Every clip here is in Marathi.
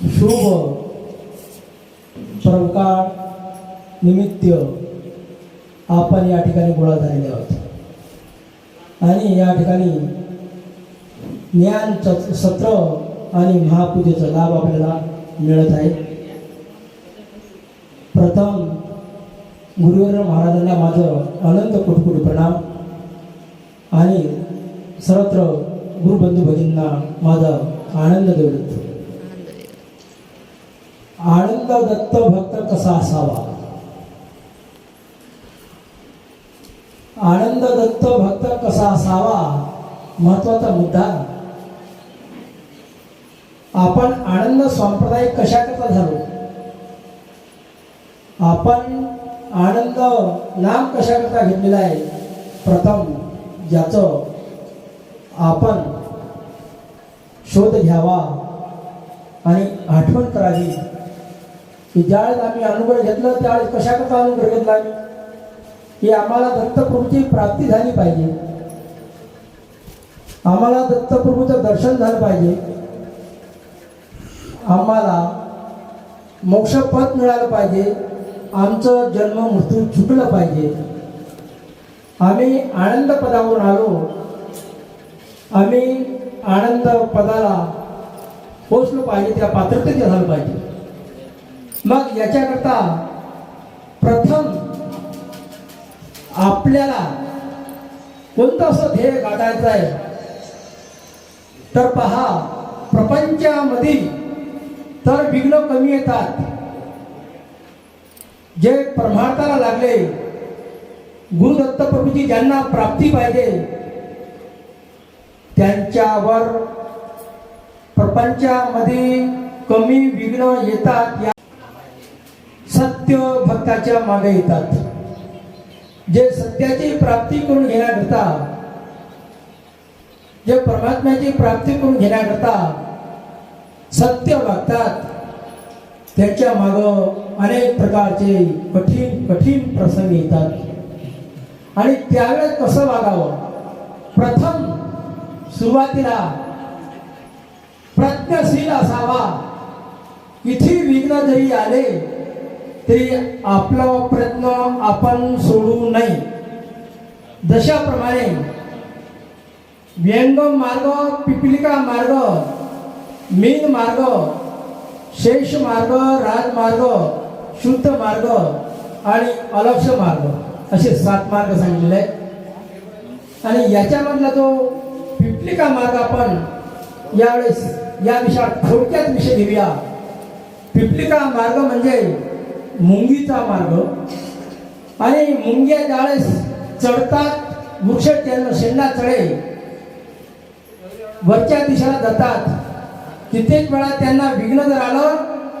शुभ प्रकार निमित्त आपण या ठिकाणी गोळा झालेले आहोत. आणि या ठिकाणी ज्ञान सत्र आणि महापूजेचा लाभ आपल्याला मिळत आहे. प्रथम गुरुवर महाराजांना माझं अनंत कुटकुट प्रणाम. आणि सर्वत्र गुरुबंधू भगिनींना माझा आनंद देवत आनंद दत्त भक्त कसा असावा? आनंद दत्त भक्त कसा असावा? महत्त्वाचा मुद्दा. आपण आनंद संप्रदाय कशाकरता झालो आपण आनंद नाम कशाकरता घेतलेला आहे? प्रथम ज्याचं आपण शोध घ्यावा आणि आठवण करावी. की ज्यावेळेस आम्ही अनुभव घेतलं त्यावेळेस कशाकरता अनुभव घेतला? आम्ही की आम्हाला दत्तप्रभूची प्राप्ती झाली पाहिजे. आम्हाला दत्तप्रभूचं दर्शन झालं पाहिजे. आम्हाला मोक्षपद मिळालं पाहिजे. आमचं जन्म मृत्यू चुकलं पाहिजे. आम्ही आनंद पदावरून आलो. आम्ही आनंद पदाला पोचलो पाहिजे त्या पात्रतेचे झालं पाहिजे. मग याच्याकरता प्रथम आपल्याला कोणतं असं ध्येय गाठायचं आहे? तर पहा प्रपंचामध्ये तर विघ्न कमी येतात. जे परमार्थाला लागले गुरुदत्त प्रभूची ज्यांना प्राप्ती पाहिजे त्यांच्यावर प्रपंचामध्ये कमी विघ्न येतात. या सत्य भक्ताच्या मागे येतात. जे सत्याची प्राप्ती करून घेण्याकरता जे परमात्म्याची प्राप्ती करून घेण्याकरता सत्य वागतात त्यांच्या माग अनेक प्रकारचे कठीण कठीण प्रसंग येतात. आणि त्यावेळेस कसं वागावं? प्रथम सुरुवातीला प्रज्ञशील असावा. किती विघ्न जरी आले तरी आपला प्रयत्न आपण सोडू नये. जशाप्रमाणे व्यंग मार्ग पिपलिका मार्ग मीन मार्ग शेष मार्ग राजमार्ग शुद्ध मार्ग आणि अलक्ष मार्ग असे सात मार्ग सांगितलेले आहेत. आणि याच्यामधला जो पिपलिका मार्ग आपण यावेळेस या विषयात थोडक्यात विषय घेऊया. पिपलिका मार्ग म्हणजे मुंगीचा मार्ग. आणि मुंग्या ज्यावेळेस चढतात वृक्ष शेंडा चढे वरच्या दिशेला जातात कित्येक वेळा त्यांना विघ्न जर आलं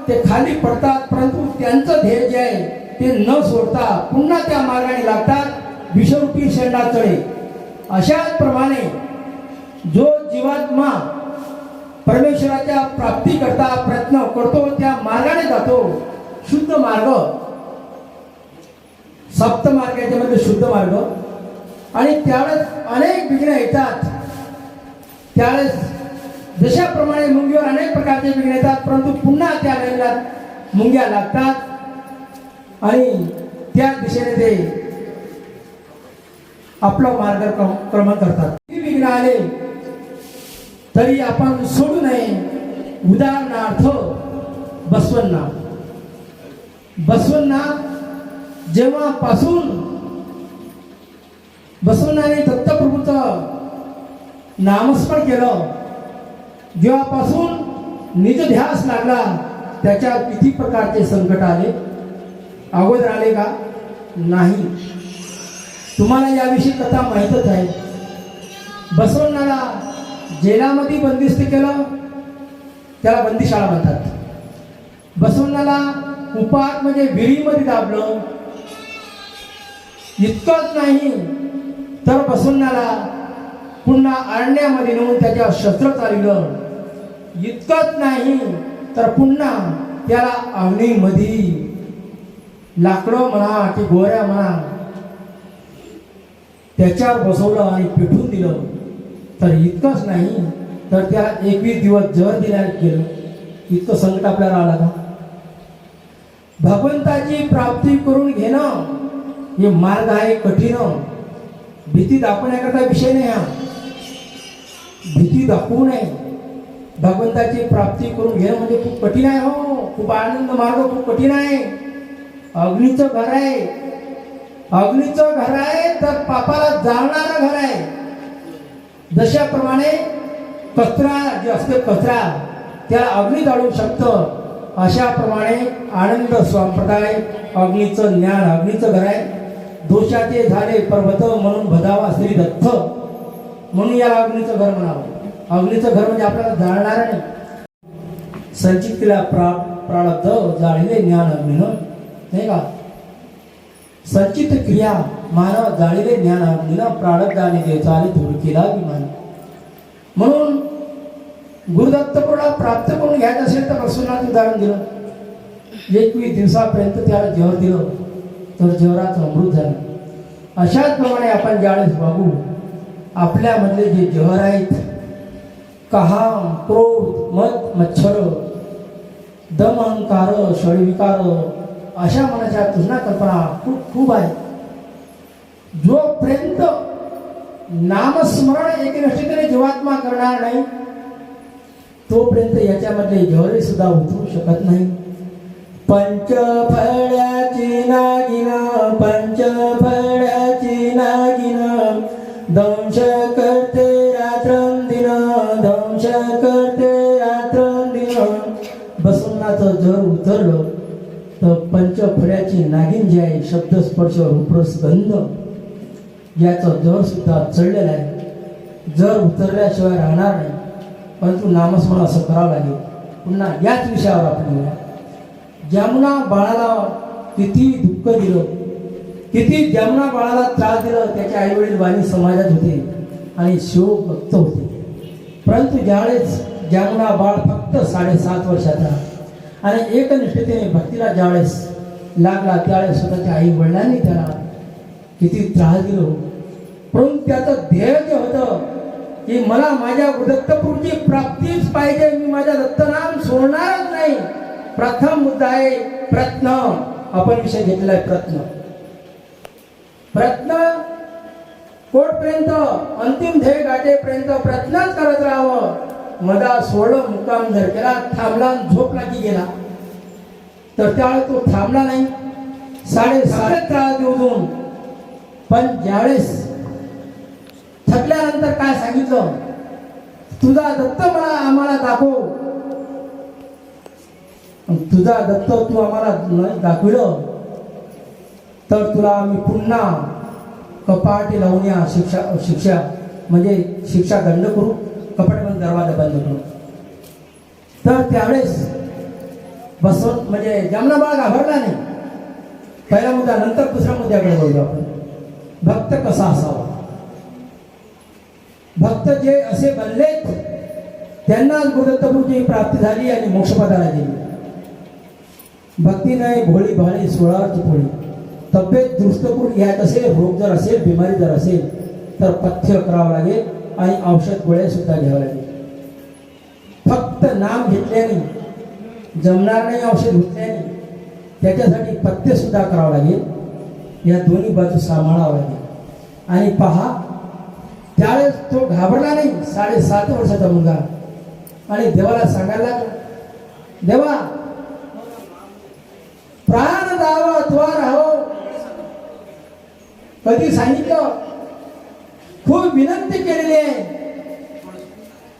ते खाली पडतात परंतु त्यांचं ध्येय जे आहे ते न सोडता पुन्हा त्या मार्गाने लागतात विषरूपी शेंडा चढे. अशाच प्रमाणे जो जीवात्मा परमेश्वराच्या प्राप्तीकरता प्रयत्न करतो त्या मार्गाने जातो. शुद्ध मार्ग. सप्त मार्ग याच्यामध्ये शुद्ध मार्ग. आणि त्यावेळेस अनेक विघ्न येतात. त्यावेळेस जशाप्रमाणे मुंगीवर अनेक प्रकारचे विघ्न येतात परंतु पुन्हा त्या लाईनला मुंग्या लागतात. आणि त्या दिशेने ते आपला मार्ग क्रम क्रमण करतात. किती विघ्न आले तरी आपण सोडू नये. उदाहरणार्थ बसवन्ना बसवन्ना जेव्हापासून बसवण्णाने दत्तप्रभूचं नामस्मरण केलं जेव्हापासून निजध्यास लागला त्याच्यात किती प्रकारचे संकट आले? अगोदर आले का? नाही. तुम्हाला याविषयी कथा माहीतच आहे. बसवण्णाला जेलामध्ये बंदिस्त केलं त्याला बंदीशाळा म्हणतात. बसवण्णाला उपात म्हणजे विहिरीमध्ये दाबलं. इतकंच नाही तर बसवण्णाला पुन्हा अरण्यामध्ये नेऊन त्याच्या शस्त्र चालिलं इतकंच नाही तर पुन्हा त्याला अग्नीमध्ये लाकडं म्हणा की गोऱ्या म्हणा त्याच्यावर बसवलं आणि पिठून दिलं. तर इतकंच नाही तर त्याला एकवीस दिवस जर दिल्या गेलं इतकं संकट आपल्याला आला का भगवंताची प्राप्ती करून घेणं हे मार्ग आहे कठीण. भीती दाखवण्याकरता विषय नाही हा. भीती दाखवू नये. भगवंताची प्राप्ती करून घेणं म्हणजे खूप कठीण आहे हो. खूप आनंद मार्ग खूप कठीण आहे. अग्नीचं घर आहे. अग्नीचं घर आहे तर पापाला जाळणारं घर आहे. जशाप्रमाणे कचरा जे असते कचरा त्याला अग्नी जाळू शकतं. अशाप्रमाणे आनंद संप्रदाय अग्नीचं ज्ञान अग्नीचं घर आहे. दोषाचे झाले पर्वत म्हणून भदावा श्री दत्त. म्हणून याला अग्नीचं घर म्हणावं. अग्नीचं घर म्हणजे आपल्याला जाळणार नाही. संचित केला प्रा प्रारब्ध जाळीले ज्ञान अग्नीनं. नाही का? संचित क्रिया मानव जाळीले ज्ञान अग्नीनं प्रारब्धाने आणि चाले धूळ केला विमान म्हणून गुरुदत्तपुराला प्राप्त करून घ्यायचं असेल तर प्रसूनाचं उदाहरण दिलं. एकवीस दिवसापर्यंत त्याला जेवर दिलं. तर जेवराचं अमृत झालं. अशाच प्रमाणे आपण ज्यावेळेस वागू आपल्यामधले जे जहर आहेत कहाम क्रोध मत मच्छर दम अहंकार शळविकार अशा मनाच्या तुलना कल्पना खूप खूप आहे. जोपर्यंत नामस्मरण एकनिष्ठतेने जीवात्मा करणार नाही तोपर्यंत याच्यामधले जहरे सुद्धा उतरू शकत नाही पंच पंचफळ्याची नागिन पंचफळ्याची नागिन दंश करते रात्रंदिन दंश करते रात्रंदिन बसवनाचं जर उतरलं तर पंचफळ्याची नागिन जी आहे शब्द स्पर्श रूपरस गंध याचं जर सुद्धा चढलेलं आहे. जर उतरल्याशिवाय राहणार नाही परंतु नामस्मरण असं करावं लागेल. पुन्हा याच विषयावर आपण येऊया. जमुना बाळाला किती दुःख दिलं किती जमुना बाळाला त्रास दिलं त्याचे आई वडील वाणी समाजात होते आणि शिव भक्त होते. परंतु ज्यावेळेस जमुना बाळ फक्त साडेसात वर्षाचा आणि एकनिष्ठतेने भक्तीला ज्यावेळेस लागला त्यावेळेस स्वतःच्या आई वडिलांनी त्याला किती त्रास दिलो. परंतु त्याचं ध्येय जे होतं की मला माझ्या दत्तपूरची प्राप्तीच पाहिजे मी माझ्या दत्तनाम सोडणारच नाही. प्रथम मुद्दा आहे प्रत्न. आपण विषय घेतलेला आहे प्रत्न. प्रत्न कोटपर्यंत अंतिम ध्येय गाठेपर्यंत प्रयत्नच करत राहावं. मधा सोडलं मुक्काम जर केला थांबला आणि झोपला की गेला. तर त्यावेळेस तो थांबला नाही. साडे त्रास देऊन पण ज्यावेळेस थकल्यानंतर काय सांगितलं? तुझा दत्त मला आम्हाला दाखव. तुझा दत्त तू आम्हाला नाही दाखविलं तर तुला आम्ही पुन्हा कपाटी लावून या शिक्षा शिक्षा म्हणजे शिक्षा दंड करू कपाटीमध्ये दरवाजा बंद करू. तर त्यावेळेस बसवत म्हणजे जमनाबाळ घाबरला नाही. पहिला मुद्दा नंतर दुसऱ्या मुद्द्याकडे बोललो आपण. भक्त कसा असावा? भक्त जे असे बनलेत त्यांना गुरुदत्तपूरची प्राप्ती झाली आणि मोक्षपदाला गेली. भक्ती नाही भोळी भाळी सोळावरची पोळी तब्येत दुरुस्तपूर घ्यायचं असेल रोग जर असेल बिमारी जर असेल तर पथ्य करावं लागेल आणि औषध गोळ्या सुद्धा घ्यावं लागेल. फक्त नाम घेतल्याने जमणार नाही औषध घेतल्याने त्याच्यासाठी पथ्य सुद्धा करावं लागेल. या दोन्ही बाजू सांभाळावं लागेल. आणि पहा त्यावेळेस तो घाबरला नाही. साडेसात वर्षाचा मुलगा. आणि देवाला सांगायला लागला देवा प्राण दावा अथवा राहो कधी सांगितलं? खूप विनंती केलेली आहे.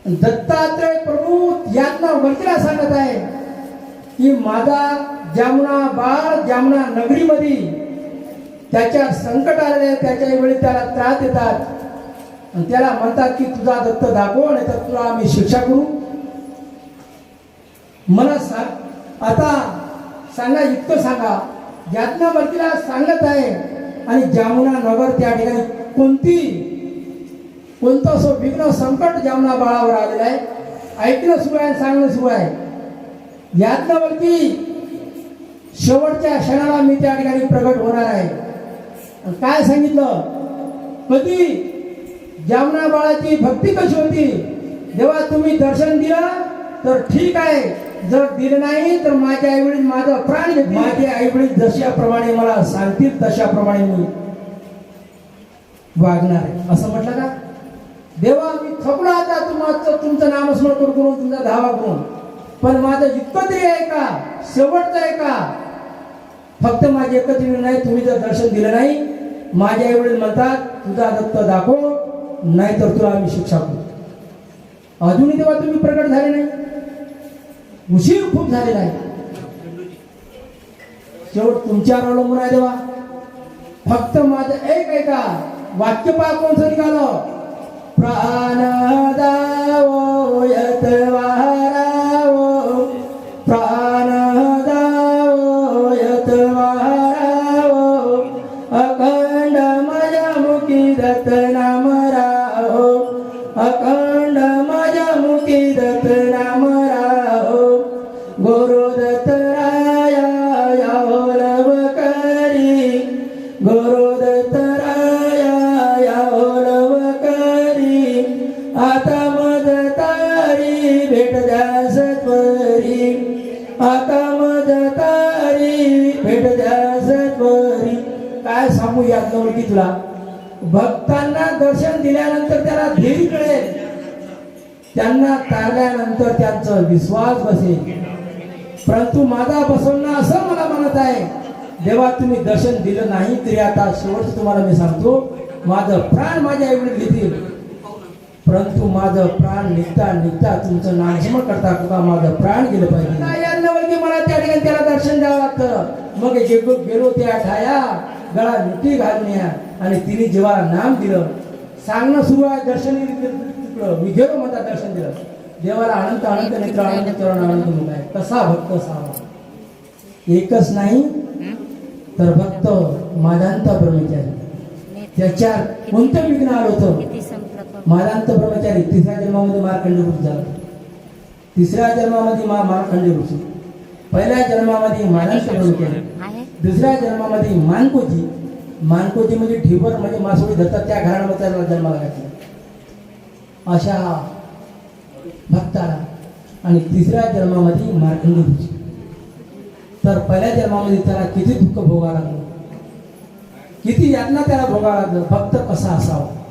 दत्तात्रय प्रभू यांना वकीला सांगत आहे की माझा जामुना बाळ जामुना नगरीमध्ये त्याच्या संकट आलेले त्याच्या वेळी त्याला त्रास देतात. आणि त्याला म्हणतात की तुझा दत्त दाखव आणि तर तुला आम्ही शिक्षा करू. मला सांग आता सांगा इतकं सांगा. यातना वकीला सांगत आहे आणि जामुना नगर त्या ठिकाणी कोणती कोणतं असं विघ्न संकट जामुना बाळावर आलेलं आहे? ऐकणं सुरू आहे आणि सांगणं सुरू आहे. यातना शेवटच्या क्षणाला मी त्या ठिकाणी प्रगट होणार आहे. काय सांगितलं? कधी जामना बाळाची भक्ती कशी होती? जेव्हा तुम्ही दर्शन दिलं तर ठीक आहे. जर दिलं नाही तर माझे आई वडील माझं प्राण घेतील. माझे आई वडील जशाप्रमाणे मला सांगतील तशाप्रमाणे मी वागणार आहे. असं म्हटलं का? देवा मी थकलो आता तुमचं तुमचं नामस्मरण करून करून तुमचा धावा करून. पण माझं इतकं तरी आहे का? शेवटचं आहे का? फक्त माझे एकत्र नाही तुम्ही जर दर्शन दिलं नाही माझे आई वडील म्हणतात तुझा दत्त दाखव. नाहीतर तुला आम्ही शिक्षा करू. अजूनही तेव्हा तुम्ही प्रकट झाले नाही. उशीर खूप झालेला आहे. शेवट तुमच्यावर अवलंबून आहे देवा फक्त माझं एक ऐका. वाक्य पहा कोणचं निघालं? प्राण दावो अखंड माझ्या मुखी दत्त नाम राहो. गुरु दत्त राया यावलव करी गुरु दत्त राया करी आता मद तारी भेट द्या सत्वरी. आता मद तारी भेट द्या सत्वरी. काय सांगू यात की तुला? भक्ता दर्शन दिल्यानंतर त्याला धीर कळेल. त्यांना तारल्यानंतर त्यांचा विश्वास बसेल. परंतु माझा बसवणं असं मला म्हणत आहे देवा तुम्ही दर्शन दिलं नाही तरी आता शेवटचं तुम्हाला मी सांगतो माझं प्राण माझ्या आई घेतील. परंतु माझं प्राण निघता निघता तुमचं नामस्मरण करता का माझं प्राण गेलं पाहिजे. नाही मला त्या ठिकाणी त्याला दर्शन द्यावं लागतं. मग गेलो गेलो त्या ठाया गळा मिठी घालण्या या आणि तिने जेव्हा नाम दिलं. सांगणं सुरू आहे दर्शन तिकडं. मी गेलो म्हणता दर्शन दिलं. देवाला अनंत अनंत नेत्र अनंत चरण अनंत मुख आहे. कसा भक्त असावा? एकच नाही तर भक्त मादांत ब्रह्मचारी. त्याच्या कोणतं विघ्न आलं होतं? मादांत ब्रह्मचारी. तिसऱ्या जन्मामध्ये मारखंड ऋषी झाला. तिसऱ्या जन्मामध्ये मा मारखंड ऋषी. पहिल्या जन्मामध्ये मानस ब्रह्मचारी. दुसऱ्या जन्मामध्ये मानकोजी. मानकोजी म्हणजे ढिबर म्हणजे मासोळी धरतात त्या घरामध्ये त्याला जन्माला घातला. अशा भक्ताला आणि तिसऱ्या जन्मामध्ये मार्कंड ऋषी तर पहिल्या जन्मामध्ये त्याला किती दुःख भोगावं लागलं. किती यातना त्याला भोगावं लागलं. भक्त कसा असावा.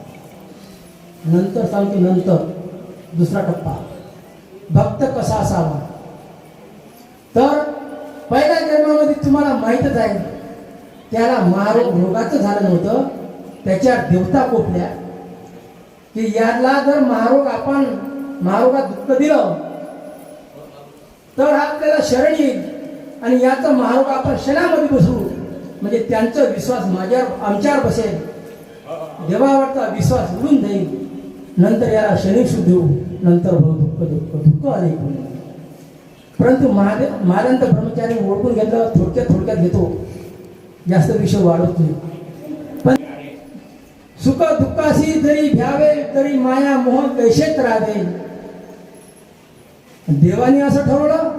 नंतर सांगतो नंतर. दुसरा टप्पा. भक्त कसा असावा. तर पहिल्या जन्मामध्ये तुम्हाला माहीतच आहे. त्याला महारोग रोगाचं झालं नव्हतं. त्याच्या देवता कोपल्या. की याला जर महारोग आपण महारोगात दुःख दिलं तर हा आपल्याला शरण येईल. आणि याचा महारोग आपण क्षणामध्ये बसू म्हणजे त्यांचा विश्वास माझ्यावर आमच्यावर बसेल. देवावरचा विश्वास उडून जाईल. नंतर याला शनिशू देऊ. नंतर भाऊ दुःख दुःख दुःख आले. परंतु महादेव महादंत ब्रह्मचारी ओळखून घेतलं थोडक्यात थोडक्यात घेतो. जास्त विषय वाढत नाही. पण सुख दुःखाशी जरी घ्यावे तरी माया मोह कैसेच राहावे देवाने असं ठरवलं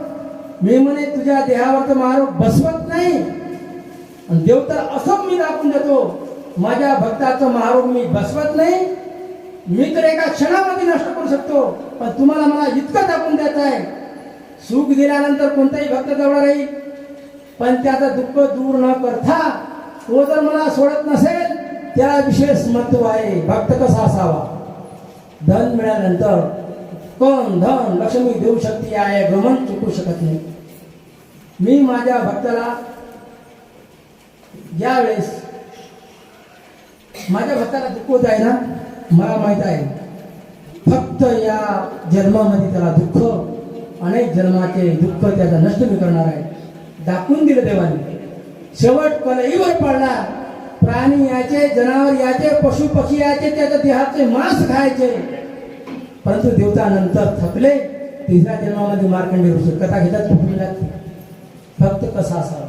मी म्हणे तुझ्या देहावर मारोग बसवत नाही. आणि देव तर असं मी दाखवून देतो माझ्या भक्ताचं महारोग मी बसवत नाही. मी तर एका क्षणामध्ये नष्ट करू शकतो पण तुम्हाला मला इतकं दाखवून द्यायचं आहे सुख दिल्यानंतर कोणताही भक्त जवळ राहील पण त्याचं दुःख दूर न करता तो जर मला सोडत नसेल त्याला विशेष महत्त्व आहे. भक्त कसा असावा? धन मिळाल्यानंतर कोण धन लक्ष्मी देऊ शकते आहे गमन चुकू शकत नाही. मी माझ्या भक्ताला यावेळेस माझ्या भक्ताला दुःख होत आहे ना? मला माहीत आहे. फक्त या जन्मामध्ये त्याला दुःख अनेक जन्माचे दुःख त्याचा नष्ट मी करणार आहे. दाखवून दिलं देवाने. शेवट कलईवर पडला. प्राणी याचे जनावर याचे पशु पक्षी याचे त्याच्या देहाचे मांस खायचे. परंतु देवता नंतर थकले. तिसऱ्या जन्मामध्ये मार्कंडे ऋषी कथा घेतात लागते फक्त कसा असावा?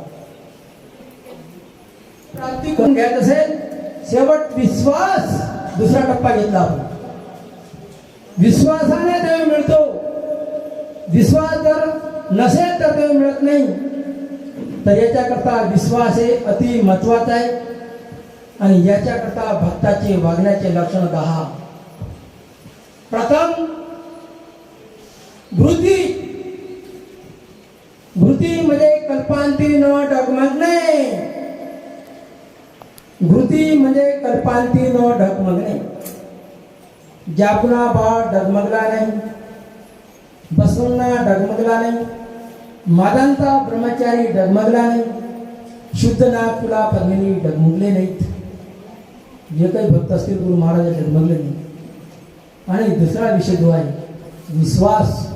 प्राप्ती करून घ्यायचं असेल शेवट विश्वास दुसरा टप्पा घेतला आपण. विश्वासाने देव मिळतो. विश्वास जर नसेल तर देव मिळत नाही. तर याच्याकरता विश्वास हे अति महत्त्वाचा आहे. आणि याच्याकरता भक्ताचे वागण्याचे लक्षण दहा. प्रथम वृद्धी म्हणजे कल्पांती न डगमगणे. घृती म्हणजे कल्पांती न डगमगणे. जागुना बाळ डगमगला नाही बसून डगमगला नाही मादांता ब्रह्मचारी डगमगला नाही शुद्ध नाग तुला पद्मिनी डगमगले नाहीत जे काही भक्त असतील गुरु महाराज डगमगले नाही आणि दुसरा विषय जो आहे विश्वास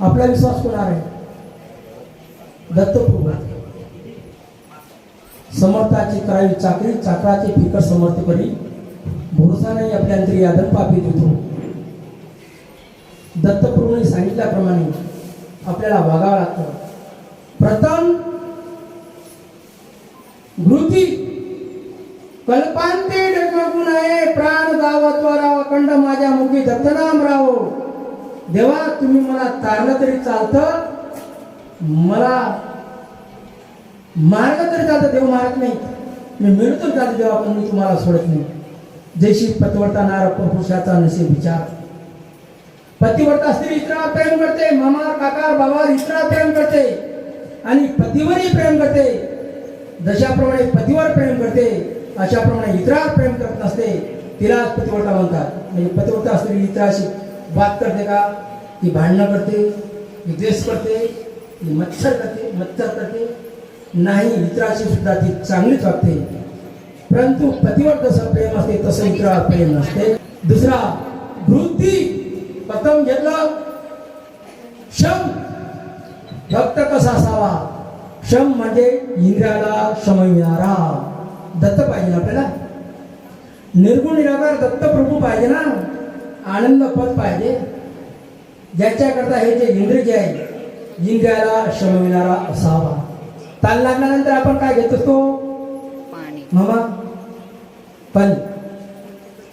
आपला विश्वास कोणावर आहे दत्तप्रभू समर्थाची करावी चाकरी चाकराचे फिकर समर्थ करी भरोसा नाही आपल्या अंतरी यादव पापी देतो दत्तप्रभूने सांगितल्याप्रमाणे आपल्याला वागावं लागतं. प्रथम घृती कल्पांते डगमगून आहे प्राण जावत्वराव अखंड माझ्या मुखी दत्तनाम राहो देवा तुम्ही मला तारलं तरी चालतं. मला मार्ग तरी चालतं देव मारत नाही. मी मिळतो चालतं देवा पण मी तुम्हाला सोडत नाही. जैशी पतवडता नार पुरुषाचा नसे विचार. पतिवर्ता स्त्री इतरावर प्रेम करते मामा काका बाबा इतरावर प्रेम करते आणि पतीवरही प्रेम करते. जशाप्रमाणे पतीवर प्रेम करते अशाप्रमाणे इतरावर प्रेम करत नसते. तिलाच पतिव्रता म्हणतात. म्हणजे पतिव्रता स्त्री इतराशी बात करते का? ती भांडणं करते ती द्वेष करते ती मच्छर करते मच्छर करते. नाही इतराशी सुद्धा ती चांगलीच वागते. परंतु पतीवर जसं प्रेम असते तसं इतरावर प्रेम नसते. दुसरा वृत्ती प्रथम घेतलं. शम. भक्त कसा असावा? शम म्हणजे इंद्रियाला शमविणारा. दत्त पाहिजे आपल्याला. निर्गुण निराकार दत्त प्रभू पाहिजे ना. आनंद पद पाहिजे. ज्याच्याकरता हे जे इंद्रिय जे आहे इंद्रियाला शमविणारा असावा. ताल लागल्यानंतर आपण काय घेत असतो? मामा पण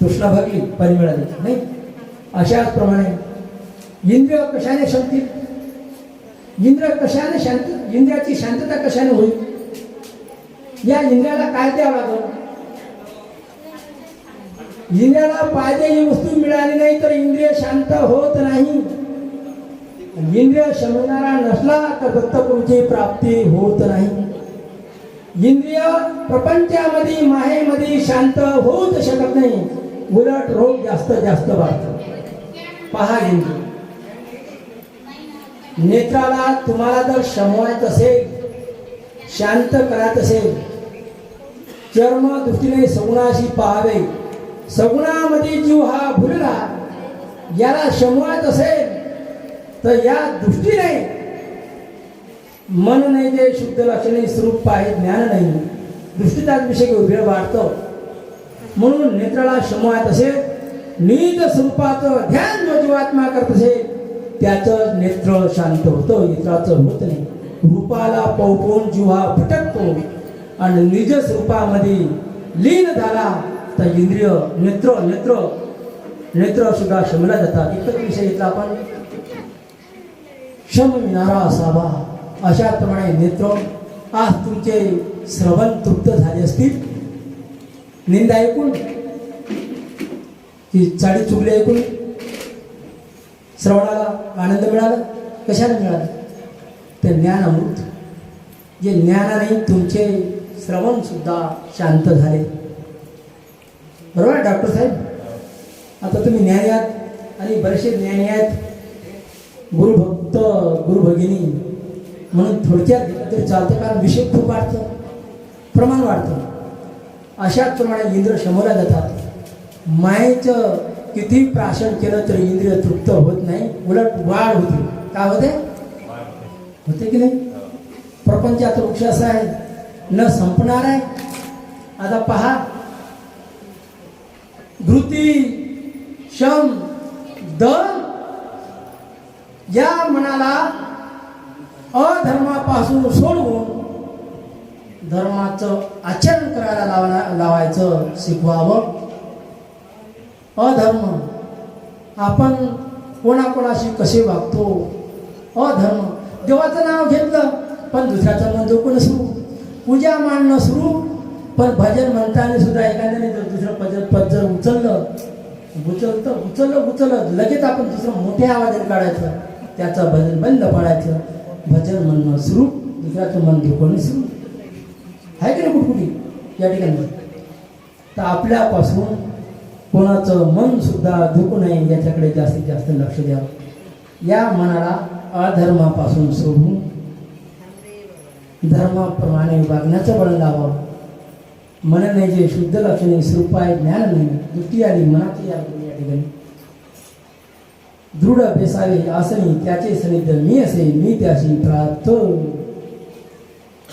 तृष्णा भागली पण मिळाली. नाही? अशाच प्रमाणे इंद्रिय कशाने शांतील इंद्रिय कशाने शांत? इंद्रियाची शांतता कशाने होईल? या इंद्रियाला काय द्यावं लागलं? इंद्रियाला पाहिजे ही वस्तू मिळाली नाही तर इंद्रिय शांत होत नाही. इंद्रिय शमणारा नसला तर दत्तप्रभूची प्राप्ती होत नाही. इंद्रिय प्रपंचामध्ये माहेमध्ये शांत होऊच शकत नाही. उलट रोग जास्त जास्त वाढतो. पहा हिंदू नेत्राला तुम्हाला जर शमवायचं असेल शांत करायचं असेल चर्म दृष्टीने सगुणाशी पाहावे सगुणामध्ये जीव हा भुलला याला शमवायचं असेल तर या दृष्टीने मन नाही जे शुद्ध लक्षणे स्वरूप आहे ज्ञान नाही. दृष्टीचाच विषय घेऊन वेळ वाढतो. म्हणून नेत्राला शमवायचं असेल निज स्वरूपाचं ध्यान जो जीवात्मा करत असे त्याचं नेत्र शांत होतं इतराचं होत नाही. रूपाला पवपून जीवा भटकतो. आणि निज स्वरूपामध्ये लीन झाला तर इंद्रिय नेत्र नेत्र नेत्र सुद्धा शमला जातात. इतर विषय इथला आपण. शम विनारा असावा. अशा प्रमाणे नेत्र आज तुमचे श्रवण तृप्त झाले असतील. निंदा ऐकून ही चाडी चुकली ऐकून श्रवणाला आनंद मिळाला? कशाने मिळाला? ते ज्ञान अमृत जे ज्ञानाने तुमचे श्रवण सुद्धा शांत झाले. बरोबर आहे डॉक्टर साहेब? आता तुम्ही ज्ञानी आहात आणि बरेचसे ज्ञानी आहेत. गुरुभक्त गुरुभगिनी. म्हणून थोडक्यात तरी चालतं कारण विषय खूप वाढतं. प्रमाण वाढतं. अशाच प्रमाणे इंद्र शमवल्या जातात मायेचं किती प्राशन केलं तर इंद्रिय तृप्त होत नाही उलट वाढ होते. काय होते? होते की नाही? प्रपंचात वृक्ष असा आहे. न संपणार आहे. आता पहा. धृती शम दम या मनाला अधर्मापासून सोडवून धर्माचं आचरण करायला लावा लावायचं शिकवावं. अधर्म. आपण कोणाकोणाशी कसे वागतो? अधर्म. देवाचं नाव घेतलं पण दुसऱ्याचं मन दुखणं सुरू पूजा मांडणं सुरू पण भजन म्हणताना सुद्धा एखाद्याने जर दुसरं भजन पद जर उचललं उचलतं उचललं उचललं लगेच आपण दुसरं मोठ्या आवाजाने काढायचं. त्याचं भजन बंद पाडायचं. भजन म्हणणं सुरू दुसऱ्याचं मन दुखवणं सुरू आहे की नाही कुठकुठी या ठिकाणी. तर आपल्यापासून कोणाचं मन सुद्धा दुखू नये याच्याकडे जास्तीत जास्त लक्ष द्यावं या मनाला अधर्मापासून सोडून धर्माप्रमाणे वागण्याचं बळ लावावं मनने जे शुद्ध लक्षणे स्वरूपाय ज्ञान नाही दृष्टी आली मनाची या या ठिकाणी. दृढ बेसावे आसनी त्याचे सनिध मी असे मी त्याशी प्राप्त.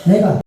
नाही का?